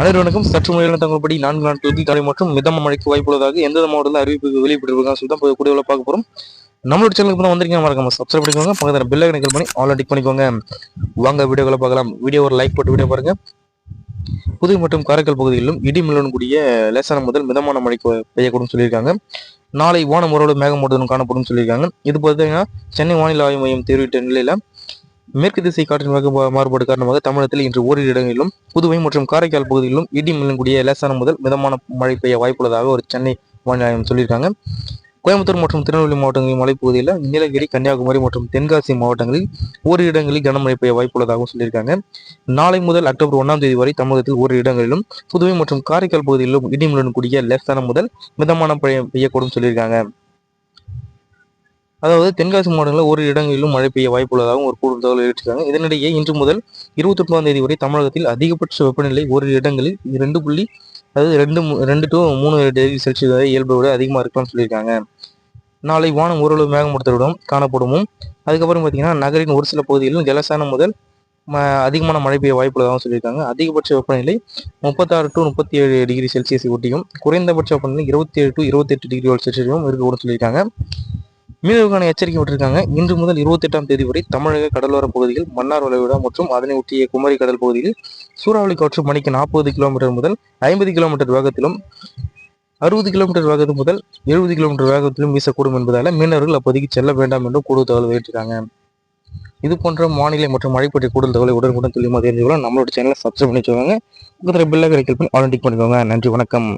அனைவருக்கும் சற்று முறையான நான்கு நான்கு நாட்களுக்கு காலை மற்றும் மிதம மழைக்கு வாய்ப்புள்ளதாக எந்த மாவட்டத்தில் அறிவிப்பு வெளியிட்டிருக்காங்க சொல்லி தான் கூடிய பார்க்க போகிறோம் நம்மளோட சேனலுக்கு தான் வந்திருக்கீங்க மறக்காம சப்ஸ்கிரைப் பண்ணிக்கோங்க. பக்கத்தில் பெல் ஐக்கன் பண்ணி ஆல் டிக் பண்ணிக்கோங்க. வாங்க வீடியோக்களை பார்க்கலாம். வீடியோ ஒரு லைக் போட்டு வீடியோ பாருங்க. புதுவை மற்றும் காரைக்கால் பகுதிகளிலும் இடி மில்லுடன் கூடிய லேசான முதல் மிதமான மழைக்கு பெய்யக்கூடும் சொல்லியிருக்காங்க. நாளை வானம் ஓரளவு மேகமூட்டத்துடன் காணப்படும் சொல்லியிருக்காங்க. இது பார்த்தீங்கன்னா சென்னை வானிலை ஆய்வு மையம் தெரிவித்த நிலையில மேற்கு திசை காற்றின் வகை மாறுபாடு காரணமாக தமிழகத்தில் இன்று ஓரிரு இடங்களிலும் புதுவை மற்றும் காரைக்கால் பகுதிகளிலும் இடி மின்னக்கூடிய லேசான முதல் மிதமான மழை பெய்ய வாய்ப்புள்ளதாக ஒரு சென்னை வானிலை ஆய்வு சொல்லியிருக்காங்க. கோயம்புத்தூர் மற்றும் திருநெல்வேலி மாவட்டங்களின் மலைப்பகுதியில் நீலகிரி கன்னியாகுமரி மற்றும் தென்காசி மாவட்டங்களில் ஓரிரு இடங்களில் கனமழை பெய்ய வாய்ப்புள்ளதாகவும் சொல்லியிருக்காங்க. நாளை முதல் அக்டோபர் ஒன்றாம் தேதி வரை தமிழகத்தில் ஓரிரு இடங்களிலும் புதுவை மற்றும் காரைக்கால் பகுதிகளிலும் இடிமுடன் கூடிய லேசான முதல் மிதமான பெய்யக்கூடும் சொல்லியிருக்காங்க. அதாவது தென்காசி மாவட்டங்களில் ஒரு இடங்களிலும் மழை பெய்ய வாய்ப்புள்ளதாகவும் ஒரு கூடுதல் தகவல் வெளியிட்டிருக்காங்க. இதனிடையே இன்று முதல் இருபத்தொன்பதாம் தேதி வரை தமிழகத்தில் அதிகபட்ச வெப்பநிலை ஒரு இடங்களில் இரண்டு புள்ளி அதாவது ரெண்டு ரெண்டு டு மூணு டிகிரி செல்சியஸ் வரை இயல்பை விட அதிகமாக இருக்கலாம்னு சொல்லியிருக்காங்க. நாளை வானம் ஓரளவு மேகமூட்டத்துடன் காணப்படும் அதுக்கப்புறம் பார்த்தீங்கன்னா நகரின் ஒரு சில பகுதிகளிலும் ஜலசான முதல் அதிகமான மழை பெய்ய வாய்ப்புள்ளதாகவும் சொல்லியிருக்காங்க. அதிகபட்ச வெப்பநிலை முப்பத்தாறு டு முப்பத்தி ஏழு டிகிரி செல்சியஸ் ஒட்டியும் குறைந்தபட்ச வெப்பநிலை இருபத்தி ஏழு டு இருபத்தெட்டு டிகிரி செல்சியஸும் இருக்கக்கூடும் சொல்லியிருக்காங்க. மீனவர்களுக்கான எச்சரிக்கை விட்டிருக்காங்க. இன்று முதல் இருபத்தெட்டாம் தேதி வரை தமிழக கடலோர பகுதியில் மன்னார் வளைகுடா மற்றும் அதனை ஒட்டிய குமரி கடல் பகுதியில் சூறாவளி காற்று மணிக்கு நாற்பது கிலோமீட்டர் முதல் ஐம்பது கிலோமீட்டர் வேகத்திலும் அறுபது கிலோமீட்டர் வேகத்து முதல் எழுபது கிலோமீட்டர் வேகத்திலும் வீசக்கூடும் என்பதால் மீனவர்கள் அப்போதைக்கு செல்ல வேண்டாம் என்றும் கூடுதல் தகவல் வெளியிட்டிருக்காங்க. இது போன்ற வானிலை மற்றும் மழை பற்றிய கூடுதல் தகவலை உடனுக்குடன் துல்லியமாக தெரிஞ்சுக்கலாம் நம்மளோட சேனலை சப்ஸ்கிரைப் பண்ணி வச்சுக்கோங்க. பக்கத்தில் பில்லை கிடைக்கல் பண்ணி ஆல் பண்ணிக்கோங்க. நன்றி வணக்கம்.